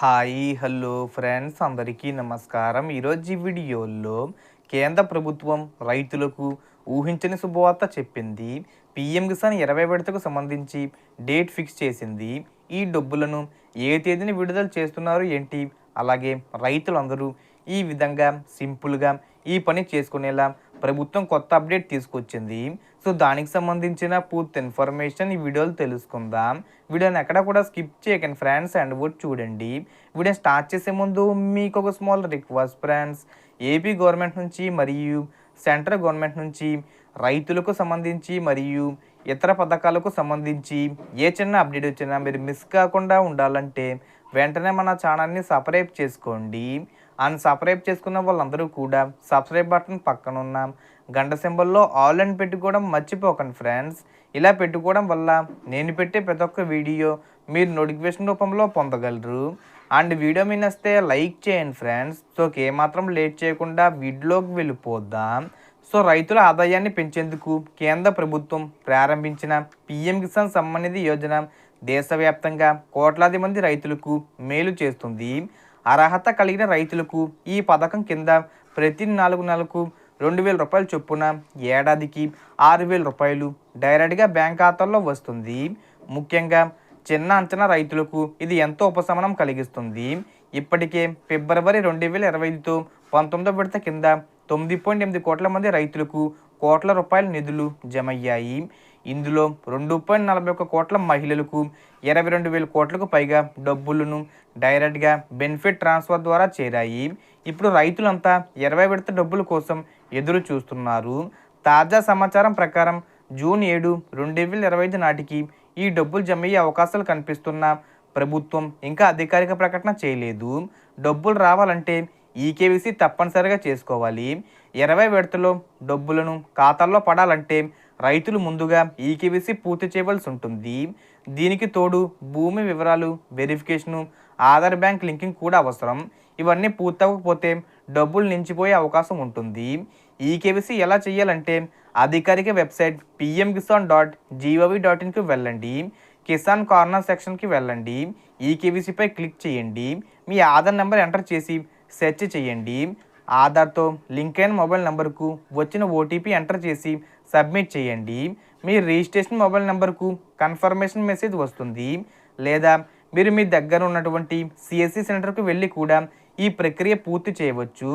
Hi hello friends అందరికీ నమస్కారం. ఈరోజు ఈ వీడియోలో కేంద్ర ప్రభుత్వం రైతులకు ఊహించని శుభవార్త చెప్పింది. పిఎం కిసాన్ ఇరవై విడతకు సంబంధించి డేట్ ఫిక్స్ చేసింది. ఈ డబ్బులను ఏ తేదీని విడుదల చేస్తున్నారు ఏంటి? అలాగే రైతులందరూ ఈ విధంగా సింపుల్గా ఈ పని చేసుకునేలా ప్రభుత్వం కొత్త అప్డేట్ తీసుకొచ్చింది. సో దానికి సంబంధించిన పూర్తి ఇన్ఫర్మేషన్ ఈ వీడియోలో తెలుసుకుందాం. వీడియోని ఎక్కడ కూడా స్కిప్ చేయకండి ఫ్రెండ్స్ అండ్ కూడా చూడండి. వీడియో స్టార్ట్ చేసే ముందు మీకు ఒక small request friends. AP government నుంచి మరియు సెంట్రల్ గవర్నమెంట్ నుంచి రైతులకు సంబంధించి మరియు ఇతర పథకాలకు సంబంధించి ఏ చిన్న అప్డేట్ వచ్చినా మీరు మిస్ కాకుండా ఉండాలంటే వెంటనే మన ఛానల్ని సబ్స్క్రైబ్ చేసుకోండి. అండ్ సబ్స్క్రైబ్ చేసుకున్న వాళ్ళందరూ కూడా సబ్స్క్రైబ్ బటన్ పక్కన ఉన్న గంట సింబల్లో ఆల్ అని పెట్టుకోవడం మర్చిపోకండి ఫ్రెండ్స్ ఇలా పెట్టుకోవడం వల్ల నేను పెట్టే ప్రతి ఒక్క వీడియో మీరు నోటిఫికేషన్ రూపంలో పొందగలరు. అండ్ వీడియో మీ నస్తే లైక్ చేయండి ఫ్రెండ్స్ సో ఏమాత్రం లేట్ చేయకుండా వీడియోకి వెళ్ళిపోద్దాం సో రైతుల ఆదాయాన్ని పెంచేందుకు కేంద్ర ప్రభుత్వం ప్రారంభించిన పిఎం కిసాన్ సమ్మాన్ యోజన దేశవ్యాప్తంగా కోట్లాది మంది రైతులకు మేలు చేస్తుంది. అర్హత కలిగిన రైతులకు ఈ పథకం కింద ప్రతి నాలుగు నెలలకు రెండు వేల రూపాయల చొప్పున ఏడాదికి ఆరు వేల రూపాయలు డైరెక్ట్గా బ్యాంక్ ఖాతాల్లో వస్తుంది. ముఖ్యంగా చిన్న అంచనా రైతులకు ఇది ఎంతో ఉపశమనం కలిగిస్తుంది. ఇప్పటికే ఫిబ్రవరి రెండు వేల ఇరవై ఐదుతో పంతొమ్మిదో విడత కింద తొమ్మిది పాయింట్ ఎనిమిది కోట్ల మంది రైతులకు కోట్ల రూపాయల నిధులు జమయ్యాయి. ఇందులో రెండు పాయింట్ నలభై ఒక్క కోట్ల మహిళలకు ఇరవై రెండు వేల కోట్లకు పైగా డబ్బులను డైరెక్ట్గా బెనిఫిట్ ట్రాన్స్ఫర్ ద్వారా చేరాయి. ఇప్పుడు రైతులంతా ఇరవై విడత డబ్బుల కోసం ఎదురు చూస్తున్నారు. తాజా సమాచారం ప్రకారం జూన్ ఏడు రెండు వేల ఇరవై ఐదు నాటికి ఈ డబ్బులు జమ అయ్యే అవకాశాలు కనిపిస్తున్న ప్రభుత్వం ఇంకా అధికారిక ప్రకటన చేయలేదు. డబ్బులు రావాలంటే ఈకేవీసీ తప్పనిసరిగా చేసుకోవాలి. ఇరవై విడతలో డబ్బులను ఖాతాల్లో పడాలంటే రైతులు ముందుగా ఈకేవీసీ పూర్తి చేయవలసి ఉంటుంది దీనికి తోడు భూమి వివరాలు వెరిఫికేషను ఆధార్ బ్యాంక్ లింకింగ్ కూడా అవసరం. ఇవన్నీ పూర్తవకపోతే డబ్బులు నించిపోయే అవకాశం ఉంటుంది. ఈకేవీసీ ఎలా చేయాలంటే అధికారిక website PM Kisan dot G O V dot ఇన్కి వెళ్ళండి. కిసాన్ కార్నర్ సెక్షన్కి వెళ్ళండి. ఈకేవీసీపై క్లిక్ చేయండి. మీ ఆధార్ నెంబర్ ఎంటర్ చేసి సెర్చ్ చేయండి. ఆధార్తో లింక్ అయిన మొబైల్ నెంబర్కు వచ్చిన ఓటీపీ ఎంటర్ చేసి సబ్మిట్ చేయండి. మీ రిజిస్ట్రేషన్ మొబైల్ నెంబర్కు కన్ఫర్మేషన్ మెసేజ్ వస్తుంది. లేదా మీరు మీ దగ్గర ఉన్నటువంటి సిఎస్సి సెంటర్కు వెళ్ళి కూడా ఈ ప్రక్రియ పూర్తి చేయవచ్చు.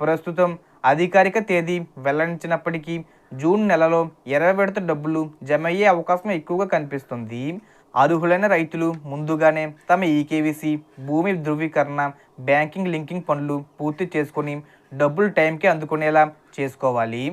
ప్రస్తుతం అధికారిక తేదీ వెల్లడించినప్పటికీ జూన్ నెలలో ఇరవై విడత డబ్బులు జమ అయ్యే అవకాశం ఎక్కువగా కనిపిస్తుంది. అర్హులైన రైతులు ముందుగానే తమ ఈకేవీసీ భూమి ధృవీకరణ బ్యాంకింగ్ లింకింగ్ పనులు పూర్తి చేసుకొని డబ్బులు టైంకి అందుకునేలా చేసుకోవాలి.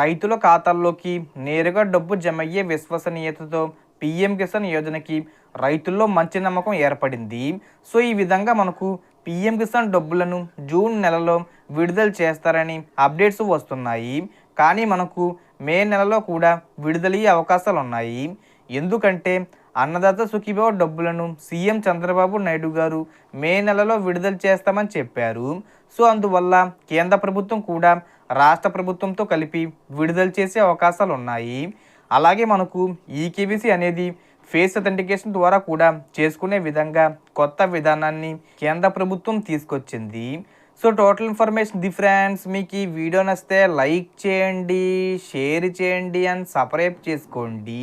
రైతుల ఖాతాల్లోకి నేరుగా డబ్బు జమ అయ్యే విశ్వసనీయతతో పిఎం కిసాన్ యోజనకి రైతుల్లో మంచి నమ్మకం ఏర్పడింది. సో ఈ విధంగా మనకు పిఎం కిసాన్ డబ్బులను జూన్ నెలలో విడుదల చేస్తారని అప్డేట్స్ వస్తున్నాయి. కానీ మనకు మే నెలలో కూడా విడుదలయ్యే అవకాశాలు ఉన్నాయి ఎందుకంటే అన్నదాత సుఖీభావ డబ్బులను సీఎం చంద్రబాబు నాయుడు గారు మే నెలలో విడుదల చేస్తామని చెప్పారు. సో అందువల్ల కేంద్ర ప్రభుత్వం కూడా రాష్ట్ర ప్రభుత్వంతో కలిపి విడుదల చేసే అవకాశాలు ఉన్నాయి. అలాగే మనకు ఈకేబీసీ అనేది ఫేస్ అథెంటికేషన్ ద్వారా కూడా చేసుకునే విధంగా కొత్త విధానాన్ని కేంద్ర ప్రభుత్వం తీసుకొచ్చింది. So total information the friends మీకు ఈ వీడియో నచ్చితే లైక్ చేయండి షేర్ చేయండి అండ్ సబ్స్క్రైబ్ చేసుకోండి.